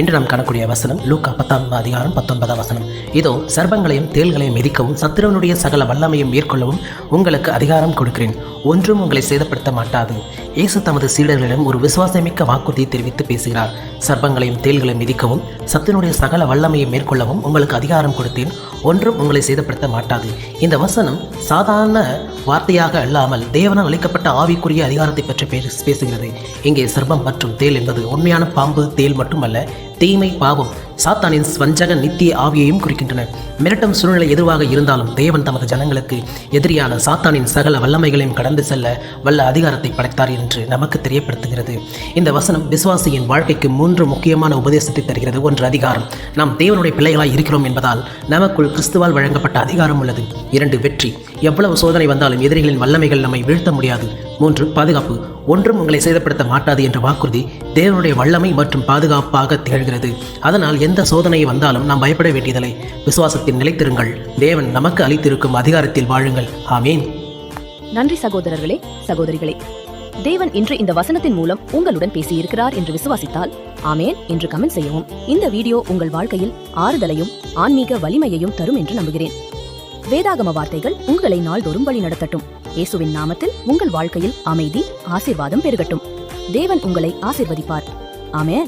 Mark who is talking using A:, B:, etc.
A: என்று நாம் காணக்கூடிய வசனம் லூக்கா பத்தாம் அதிகாரம் பத்தொன்பதாம் வசனம் இதோ சர்வங்களையும் தேள்களையும் மிதிக்கவும் சத்திரவனுடைய சகல வல்லமையும் மேற்கொள்ளவும் உங்களுக்கு அதிகாரம் கொடுக்கிறேன் ஒன்றும் உங்களை சேதப்படுத்த மாட்டாது இயேசு தமது சீடர்களிடம் ஒரு விசுவாசமிக்க வாக்குறுதி தெரிவித்து பேசுகிறார் சர்வங்களையும் தேள்களையும் மிதிக்கவும் சத்திரனுடைய சகல வல்லமையை மேற்கொள்ளவும் உங்களுக்கு அதிகாரம் கொடுத்தேன் ஒன்றும் உங்களை சேதப்படுத்த மாட்டாது இந்த வசனம் சாதாரண வார்த்தையாக அல்லாமல் தேவனால் அளிக்கப்பட்ட ஆவிக்குரிய அதிகாரத்தை பற்றி பேசுகிறது இங்கே சர்பம் மற்றும் தேல் என்பது உண்மையான பாம்பு தேல் மட்டுமல்ல தீமை பாவம் சாத்தானின் ஸ்வஞ்சக நித்திய ஆவியையும் குறிக்கின்றன மிரட்டும் சூழ்நிலை எதுவாக இருந்தாலும் தேவன் தமது ஜனங்களுக்கு எதிரியான சாத்தானின் சகல வல்லமைகளையும் கடந்து செல்ல வல்ல அதிகாரத்தை படைத்தார் என்று நமக்கு தெரியப்படுத்துகிறது இந்த வசனம் விசுவாசியின் வாழ்க்கைக்கு மூன்று முக்கியமான உபதேசத்தை தருகிறது ஒன்று அதிகாரம் நாம் தேவனுடைய பிள்ளைகளாய் இருக்கிறோம் என்பதால் நமக்குள் கிறிஸ்துவால் வழங்கப்பட்ட அதிகாரம் உள்ளது இரண்டு வெற்றி எவ்வளவு சோதனை வந்தாலும் எதிரிகளின் வல்லமைகள் நம்மை வீழ்த்த முடியாது மூன்று பாதுகாப்பு ஒன்றும் உங்களை சேதப்படுத்த மாட்டாது என்ற வாக்குறுதி தேவனுடைய வல்லமை மற்றும் பாதுகாப்பாக திகழ்கிறது அதனால் எந்த சோதனை வந்தாலும் நாம் பயப்பட வேண்டியதில்லை விசுவாசத்தில் நிலைத்திருங்கள் தேவன் நமக்கு அளித்திருக்கும் அதிகாரத்தில் வாழுங்கள் ஆமீன்
B: நன்றி சகோதரர்களே சகோதரிகளே தேவன் இன்று இந்த வசனத்தின் மூலம் உங்களுடன் பேசியிருக்கிறார் என்று விசுவாசித்தால் ஆமேன் என்று கமெண்ட் செய்யவும் இந்த வீடியோ உங்கள் வாழ்க்கையில் ஆறுதலையும் ஆன்மீக வலிமையையும் தரும் என்று நம்புகிறேன் வேதாகம வார்த்தைகள் உங்களை நாள்தோறும் வழி நடத்தட்டும் இயேசுவின் நாமத்தில் உங்கள் வாழ்க்கையில் அமைதி ஆசிர்வாதம் பெருகட்டும் தேவன் உங்களை ஆசிர்வதிப்பார் ஆமே